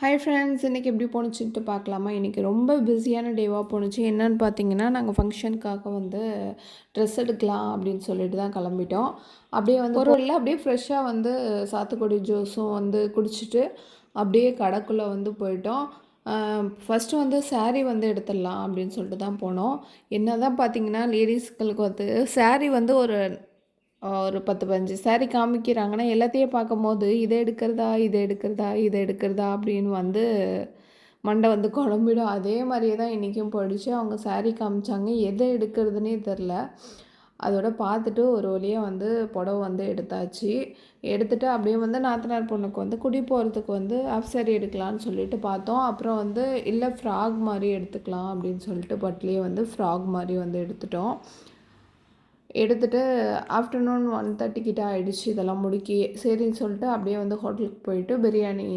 Hi friends இன்றைக்கி எப்படி போணுச்சுன்ட்டு பார்க்கலாமா? இன்றைக்கி ரொம்ப பிஸியான டேவாக போணுச்சு. என்னன்னு பார்த்தீங்கன்னா நாங்கள் ஃபங்க்ஷனுக்காக வந்து ட்ரெஸ் எடுக்கலாம் அப்படின்னு சொல்லிட்டு தான் கிளம்பிட்டோம். அப்படியே வந்து ஒரு இல்லை அப்படியே ஃப்ரெஷ்ஷாக வந்து சாத்துக்குடி ஜூஸும் வந்து குடிச்சிட்டு அப்படியே கடைக்குள்ளே வந்து போயிட்டோம். ஃபஸ்ட்டு வந்து saree வந்து எடுத்துடலாம் அப்படின்னு சொல்லிட்டு தான் போனோம். என்ன தான் பார்த்தீங்கன்னா லேடிஸ்களுக்கு வந்து saree வந்து ஒரு ஒரு பத்து பதினஞ்சு சாரி காமிக்கிறாங்கன்னா எல்லாத்தையும் பார்க்கும்போது இதை எடுக்கிறதா இதை எடுக்கிறதா இதை எடுக்கிறதா அப்படின்னு வந்து மண்டை வந்து குழம்பிடும். அதே மாதிரியே தான் இன்றைக்கும் போயிடுச்சு. அவங்க சாரி காமிச்சாங்க. எதை எடுக்கிறதுனே தெரில. அதோட பார்த்துட்டு ஒரு வழியாக வந்து புடவை வந்து எடுத்தாச்சு. எடுத்துட்டு அப்படியே வந்து நாத்தனார் பொண்ணுக்கு வந்து குடி போகிறதுக்கு வந்து ஆஃப் சாரி எடுக்கலாம்னு சொல்லிட்டு பார்த்தோம். அப்புறம் வந்து இல்லை ஃப்ராக் மாதிரி எடுத்துக்கலாம் அப்படின்னு சொல்லிட்டு பட்லேயே வந்து ஃப்ராக் மாதிரி வந்து எடுத்துட்டோம். எடுத்துகிட்டு ஆஃப்டர்நூன் ஒன் தேர்ட்டி கிட்ட ஆகிடுச்சு இதெல்லாம் முடிக்கி சரின்னு சொல்லிட்டு அப்படியே வந்து ஹோட்டலுக்கு போயிட்டு பிரியாணி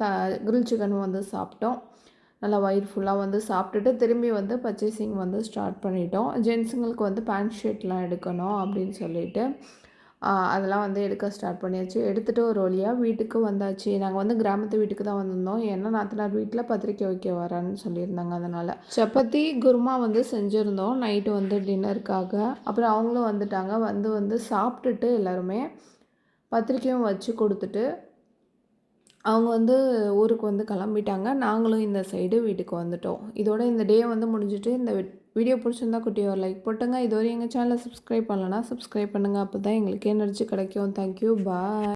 த கிரில் சிக்கன் வந்து சாப்பிட்டோம். நல்லா வயிறு ஃபுல்லாக வந்து சாப்பிட்டுட்டு திரும்பி வந்து பர்ச்சேசிங் வந்து ஸ்டார்ட் பண்ணிட்டோம். ஜென்ஸுங்களுக்கு வந்து பேண்ட் ஷர்ட்லாம் எடுக்கணும் அப்படின்னு சொல்லிட்டு அதெல்லாம் வந்து எடுக்க ஸ்டார்ட் பண்ணியாச்சு. எடுத்துகிட்டு ஒரு வழியாக வீட்டுக்கு வந்தாச்சு. நாங்கள் வந்து கிராமத்து வீட்டுக்கு தான் வந்திருந்தோம். ஏன்னா நாத்தனார் வீட்டில் பத்திரிக்கை வைக்க வரேன்னு சொல்லியிருந்தாங்க அதனால். சப்பாத்தி குருமா வந்து செஞ்சுருந்தோம். நைட்டு வந்து டின்னருக்காக அப்புறம் அவங்களும் வந்துட்டாங்க. வந்து வந்து சாப்பிட்டுட்டு எல்லாருமே பத்திரிக்கையும் வச்சு கொடுத்துட்டு அவங்க வந்து ஊருக்கு வந்து கிளம்பிட்டாங்க. நாங்களும் இந்த சைடு வீட்டுக்கு வந்துட்டோம். இதோட இந்த டே வந்து முடிஞ்சிட்டு இந்த வீடியோ பிடிச்சிருந்தா குட்டி ஒரு லைக் போட்டுங்க. இதுவரை எங்கள் சேனலை சப்ஸ்கிரைப் பண்ணலன்னா சப்ஸ்கிரைப் பண்ணுங்கள் அப்போ தான் எங்களுக்கு எனர்ஜி கிடைக்கும். Thank you bye